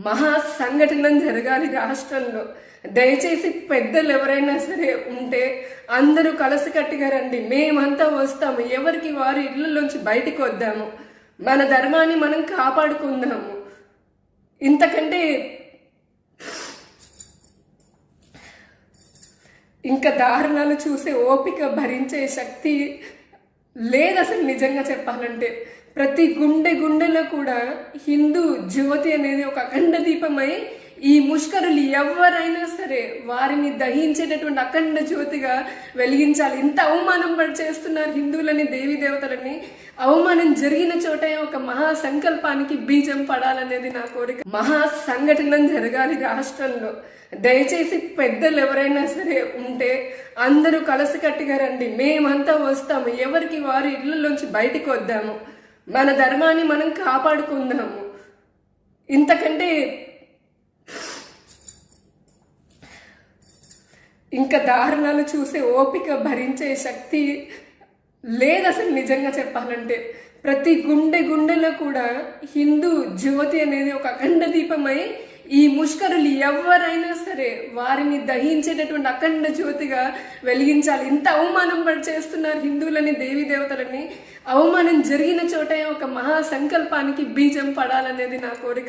మహా సంఘటన జరగాలి రాష్ట్రంలో. దయచేసి పెద్దలు ఎవరైనా సరే ఉంటే అందరూ కలసికట్టుగా రండి. మేమంతా వస్తాము. ఎవరికి వారి ఇళ్ళలోంచి బయటికి వద్దాము. మన ధర్మాన్ని మనం కాపాడుకుందాము. ఇంతకంటే ఇంకా దారుణాలు చూసే ఓపిక భరించే శక్తి లేదు అసలు నిజంగా చెప్పాలంటే. ప్రతి గుండె గుండెలో కూడా హిందూ జ్యోతి అనేది ఒక అఖండ దీపమై ఈ ముష్కరులు ఎవరైనా సరే వారిని దహించేటటువంటి అఖండ జ్యోతిగా వెలిగించాలి. ఇంత అవమానం పడి చేస్తున్నారు హిందువులని దేవి దేవతలని. అవమానం జరిగిన చోటే ఒక మహా సంకల్పానికి బీజం పడాలనేది నా కోరిక. మహా సంఘటన జరగాలి రాష్ట్రంలో. దయచేసి పెద్దలు ఎవరైనా సరే ఉంటే అందరూ కలసికట్టుగా రండి. మేమంతా వస్తాము. ఎవరికి వారి ఇళ్ళలోంచి బయటికి వద్దాము. మన ధర్మాన్ని మనం కాపాడుకుందాము. ఇంతకంటే ఇంకా దారుణాలు చూసే ఓపిక భరించే శక్తి లేదు అసలు నిజంగా చెప్పాలంటే. ప్రతి గుండె గుండెలో కూడా హిందూ జ్యోతి అనేది ఒక అఖండ దీపమై ఈ ముష్కరులు ఎవరైనా సరే వారిని దహించేటటువంటి అఖండ జ్యోతిగా వెలిగించాలి. ఇంత అవమానం పడి చేస్తున్నారు హిందువులని దేవి దేవతలని. అవమానం జరిగిన చోటే ఒక మహా సంకల్పానికి బీజం పడాలనేది నా కోరిక.